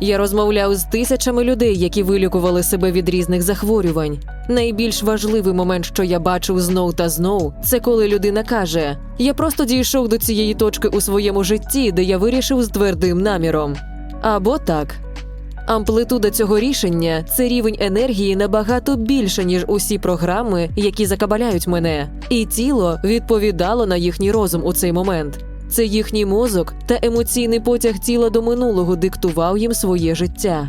Я розмовляв з тисячами людей, які вилікували себе від різних захворювань. Найбільш важливий момент, що я бачив знов та знов, це коли людина каже: Я просто дійшов до цієї точки у своєму житті, де я вирішив з твердим наміром. Або так. Амплитуда цього рішення це рівень енергії набагато більше, ніж усі програми, які закабаляють мене, і тіло відповідало на їхній розум у цей момент. Це їхній мозок та емоційний потяг тіла до минулого диктував їм своє життя.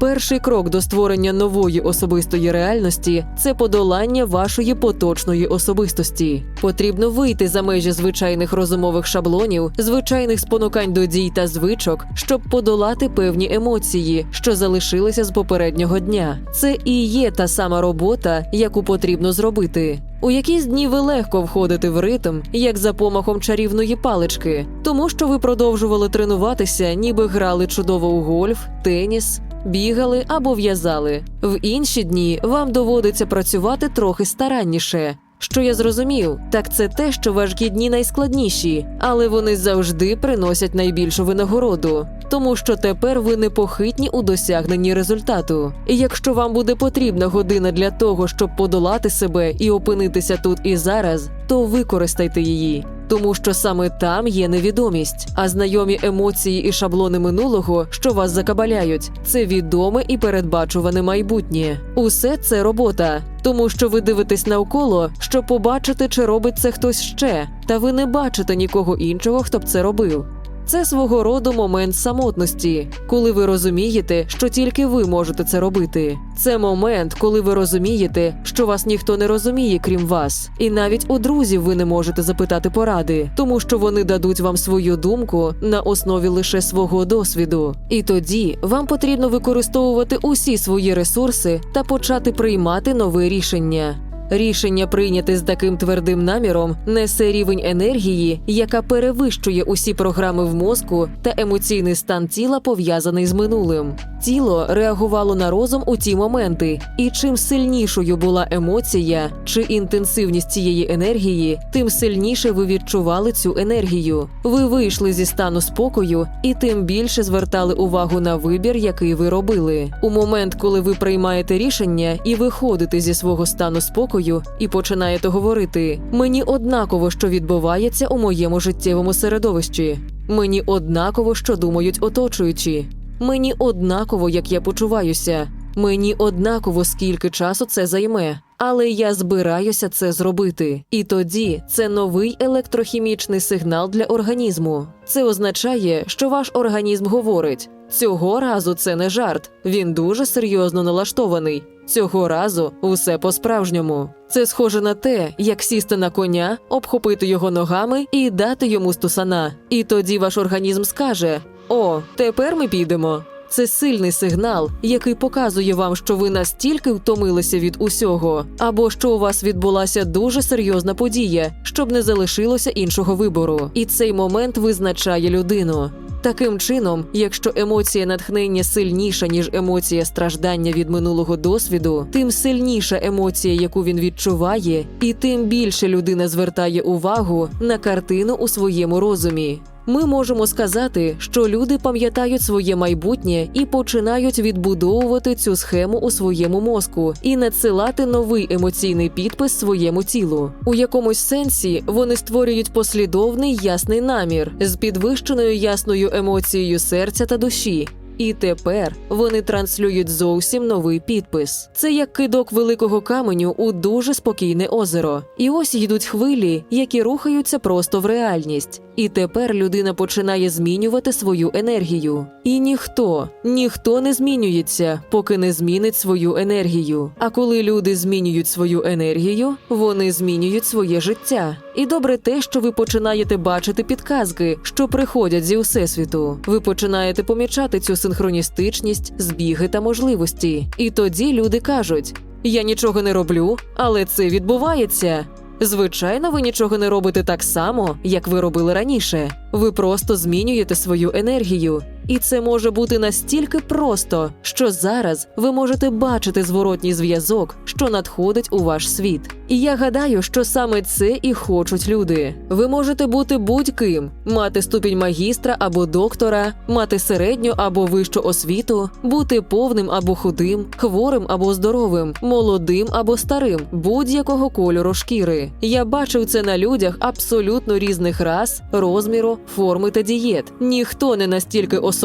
Перший крок до створення нової особистої реальності це подолання вашої поточної особистості. Потрібно вийти за межі звичайних розумових шаблонів, звичайних спонукань до дій та звичок, щоб подолати певні емоції, що залишилися з попереднього дня. Це і є та сама робота, яку потрібно зробити. У якісь дні ви легко входите в ритм, як за помахом чарівної палички, тому що ви продовжували тренуватися, ніби грали чудово у гольф, теніс, бігали або в'язали. В інші дні вам доводиться працювати трохи старанніше. Що я зрозумів, так це те, що важкі дні найскладніші, але вони завжди приносять найбільшу винагороду, тому що тепер ви непохитні у досягненні результату. І якщо вам буде потрібна година для того, щоб подолати себе і опинитися тут і зараз, то використайте її. Тому що саме там є невідомість, а знайомі емоції і шаблони минулого, що вас закабаляють, це відоме і передбачуване майбутнє. Усе це робота, тому що ви дивитесь навколо, щоб побачити, чи робить це хтось ще, та ви не бачите нікого іншого, хто б це робив. Це свого роду момент самотності, коли ви розумієте, що тільки ви можете це робити. Це момент, коли ви розумієте, що вас ніхто не розуміє, крім вас, і навіть у друзів ви не можете запитати поради, тому що вони дадуть вам свою думку на основі лише свого досвіду. І тоді вам потрібно використовувати усі свої ресурси та почати приймати нове рішення. Рішення прийняте з таким твердим наміром несе рівень енергії, яка перевищує усі програми в мозку та емоційний стан тіла пов'язаний з минулим. Тіло реагувало на розум у ті моменти, і чим сильнішою була емоція чи інтенсивність цієї енергії, тим сильніше ви відчували цю енергію. Ви вийшли зі стану спокою і тим більше звертали увагу на вибір, який ви робили. У момент, коли ви приймаєте рішення і виходите зі свого стану спокою і починаєте говорити: мені однаково, що відбувається у моєму життєвому середовищі. Мені однаково, що думають оточуючі. Мені однаково, як я почуваюся. Мені однаково, скільки часу це займе. Але я збираюся це зробити. І тоді це новий електрохімічний сигнал для організму. Це означає, що ваш організм говорить: цього разу це не жарт. Він дуже серйозно налаштований. Цього разу усе по-справжньому. Це схоже на те, як сісти на коня, обхопити його ногами і дати йому стусана. І тоді ваш організм скаже: О, тепер ми підемо. Це сильний сигнал, який показує вам, що ви настільки втомилися від усього, або що у вас відбулася дуже серйозна подія, щоб не залишилося іншого вибору. І цей момент визначає людину. Таким чином, якщо емоція натхнення сильніша, ніж емоція страждання від минулого досвіду, тим сильніша емоція, яку він відчуває, і тим більше людина звертає увагу на картину у своєму розумі. Ми можемо сказати, що люди пам'ятають своє майбутнє і починають відбудовувати цю схему у своєму мозку і надсилати новий емоційний підпис своєму тілу. У якомусь сенсі вони створюють послідовний ясний намір з підвищеною ясною емоцією серця та душі. І тепер вони транслюють зовсім новий підпис. Це як кидок великого каменю у дуже спокійне озеро. І ось йдуть хвилі, які рухаються просто в реальність. І тепер людина починає змінювати свою енергію. І ніхто, ніхто не змінюється, поки не змінить свою енергію. А коли люди змінюють свою енергію, вони змінюють своє життя. І добре те, що ви починаєте бачити підказки, що приходять зі всесвіту. Ви починаєте помічати цю синхроністичність, збіги та можливості. І тоді люди кажуть: я нічого не роблю, але це відбувається. Звичайно, ви нічого не робите так само, як ви робили раніше. Ви просто змінюєте свою енергію. І це може бути настільки просто, що зараз ви можете бачити зворотній зв'язок, що надходить у ваш світ. І я гадаю, що саме це і хочуть люди. Ви можете бути будь-ким, мати ступінь магістра або доктора, мати середню або вищу освіту, бути повним або худим, хворим або здоровим, молодим або старим, будь-якого кольору шкіри. Я бачив це на людях абсолютно різних рас, розміру, форми та дієт. Ніхто не настільки особливий,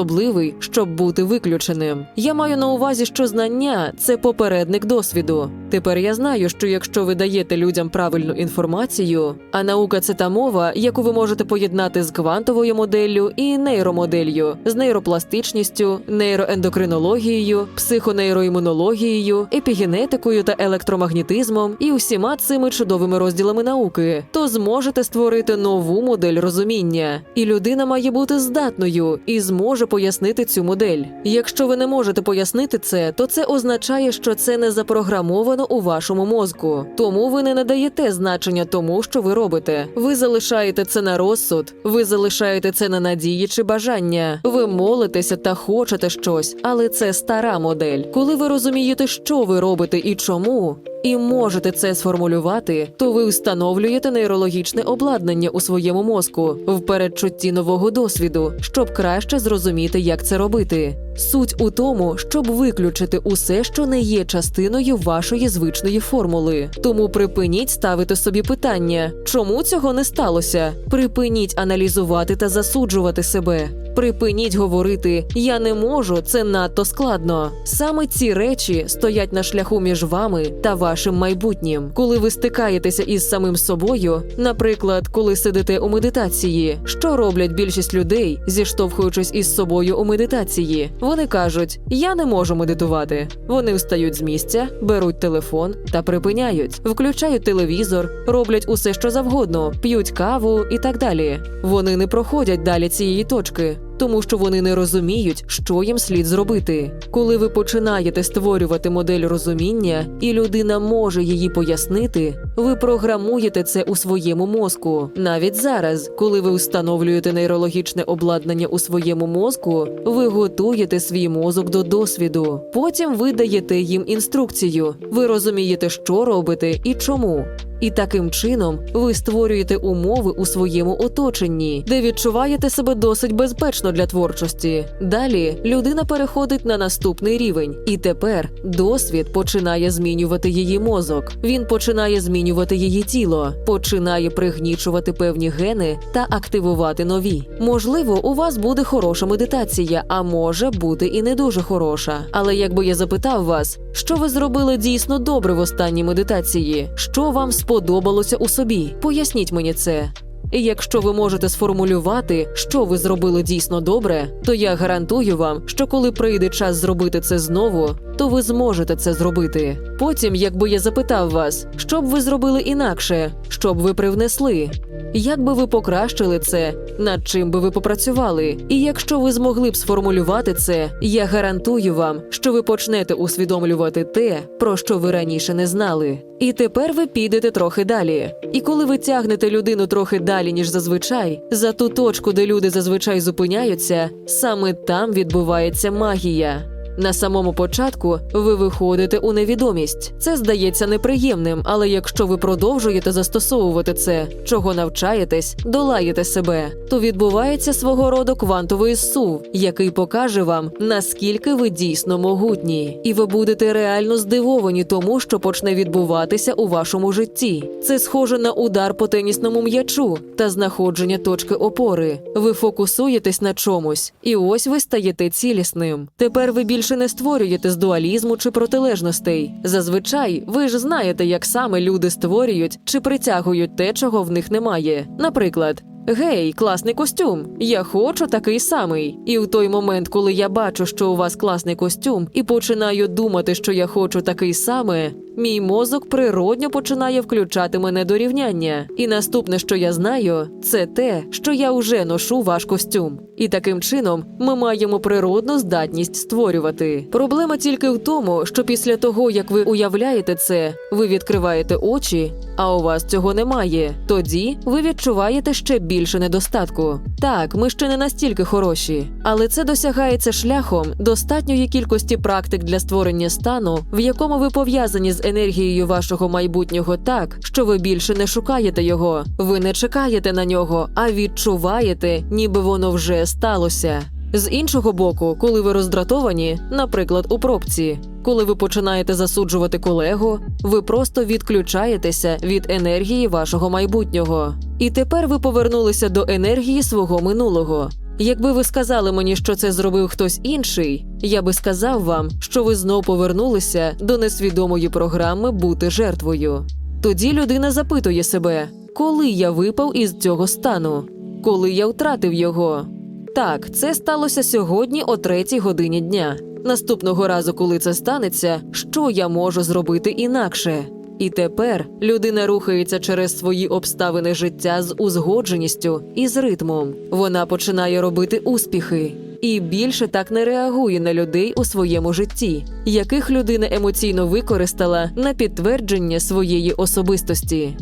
щоб бути виключеним. Я маю на увазі, що знання це попередник досвіду. Тепер я знаю, що якщо ви даєте людям правильну інформацію, а наука це та мова, яку ви можете поєднати з квантовою моделлю і нейромоделлю, з нейропластичністю, нейроендокринологією, психонейроімунологією, епігенетикою та електромагнітизмом і усіма цими чудовими розділами науки, то зможете створити нову модель розуміння. І людина має бути здатною і зможе пояснити цю модель. Якщо ви не можете пояснити це, то це означає, що це не запрограмовано у вашому мозку. Тому ви не надаєте значення тому, що ви робите. Ви залишаєте це на розсуд, ви залишаєте це на надії чи бажання. Ви молитеся та хочете щось, але це стара модель. Коли ви розумієте, що ви робите і чому. І можете це сформулювати, то ви встановлюєте нейрологічне обладнання у своєму мозку в передчутті нового досвіду, щоб краще зрозуміти, як це робити. Суть у тому, щоб виключити усе, що не є частиною вашої звичної формули. Тому припиніть ставити собі питання, чому цього не сталося. Припиніть аналізувати та засуджувати себе. Припиніть говорити Я не можу, це надто складно. Саме ці речі стоять на шляху між вами та вашим майбутнім. Коли ви стикаєтеся із самим собою, наприклад, коли сидите у медитації, що роблять більшість людей, зіштовхуючись із собою у медитації, вони кажуть: Я не можу медитувати. Вони встають з місця, беруть телефон та припиняють, включають телевізор, роблять усе, що завгодно, п'ють каву і так далі. Вони не проходять далі цієї точки тому що вони не розуміють, що їм слід зробити. Коли ви починаєте створювати модель розуміння, і людина може її пояснити, ви програмуєте це у своєму мозку. Навіть зараз, коли ви встановлюєте нейрологічне обладнання у своєму мозку, ви готуєте свій мозок до досвіду. Потім ви даєте їм інструкцію. Ви розумієте, що робите і чому. І таким чином ви створюєте умови у своєму оточенні, де відчуваєте себе досить безпечно для творчості. Далі людина переходить на наступний рівень, і тепер досвід починає змінювати її мозок. Він починає змінювати її тіло, починає пригнічувати певні гени та активувати нові. Можливо, у вас буде хороша медитація, а може бути і не дуже хороша. Але якби я запитав вас, що ви зробили дійсно добре в останній медитації, що вам у собі? Поясніть мені це. І якщо ви можете сформулювати, що ви зробили дійсно добре, то я гарантую вам, що коли прийде час зробити це знову, то ви зможете це зробити. Потім, якби я запитав вас, що б ви зробили інакше, що б ви привнесли, як би ви покращили це, над чим би ви попрацювали? І якщо ви змогли б сформулювати це, я гарантую вам, що ви почнете усвідомлювати те, про що ви раніше не знали. І тепер ви підете трохи далі. І коли ви тягнете людину трохи далі, ніж зазвичай, за ту точку, де люди зазвичай зупиняються, саме там відбувається магія. На самому початку ви виходите у невідомість. Це здається неприємним, але якщо ви продовжуєте застосовувати це, чого навчаєтесь, долаєте себе, то відбувається свого роду квантовий сув, який покаже вам, наскільки ви дійсно могутні, і ви будете реально здивовані тому, що почне відбуватися у вашому житті. Це схоже на удар по тенісному м'ячу та знаходження точки опори. Ви фокусуєтесь на чомусь, і ось ви стаєте цілісним. Тепер ви більше не створюєте з дуалізму чи протилежностей. Зазвичай ви ж знаєте, як саме люди створюють чи притягують те, чого в них немає. Наприклад. Гей, класний костюм. Я хочу такий самий. І в той момент, коли я бачу, що у вас класний костюм, і починаю думати, що я хочу такий самий, мій мозок природньо починає включати мене до рівняння. І наступне, що я знаю, це те, що я вже ношу ваш костюм. І таким чином ми маємо природну здатність створювати. Проблема тільки в тому, що після того, як ви уявляєте це, ви відкриваєте очі, а у вас цього немає. Тоді ви відчуваєте ще більше недостатку. Так, ми ще не настільки хороші, але це досягається шляхом достатньої кількості практик для створення стану, в якому ви пов'язані з енергією вашого майбутнього так, що ви більше не шукаєте його. Ви не чекаєте на нього, а відчуваєте, ніби воно вже сталося. З іншого боку, коли ви роздратовані, наприклад, у пробці, коли ви починаєте засуджувати колегу, ви просто відключаєтеся від енергії вашого майбутнього. І тепер ви повернулися до енергії свого минулого. Якби ви сказали мені, що це зробив хтось інший, я би сказав вам, що ви знов повернулися до несвідомої програми бути жертвою. Тоді людина запитує себе, коли я випав із цього стану, коли я втратив його. Так, це сталося сьогодні о третій годині дня. Наступного разу, коли це станеться, що я можу зробити інакше? І тепер людина рухається через свої обставини життя з узгодженістю і з ритмом. Вона починає робити успіхи і більше так не реагує на людей у своєму житті, яких людина емоційно використала на підтвердження своєї особистості.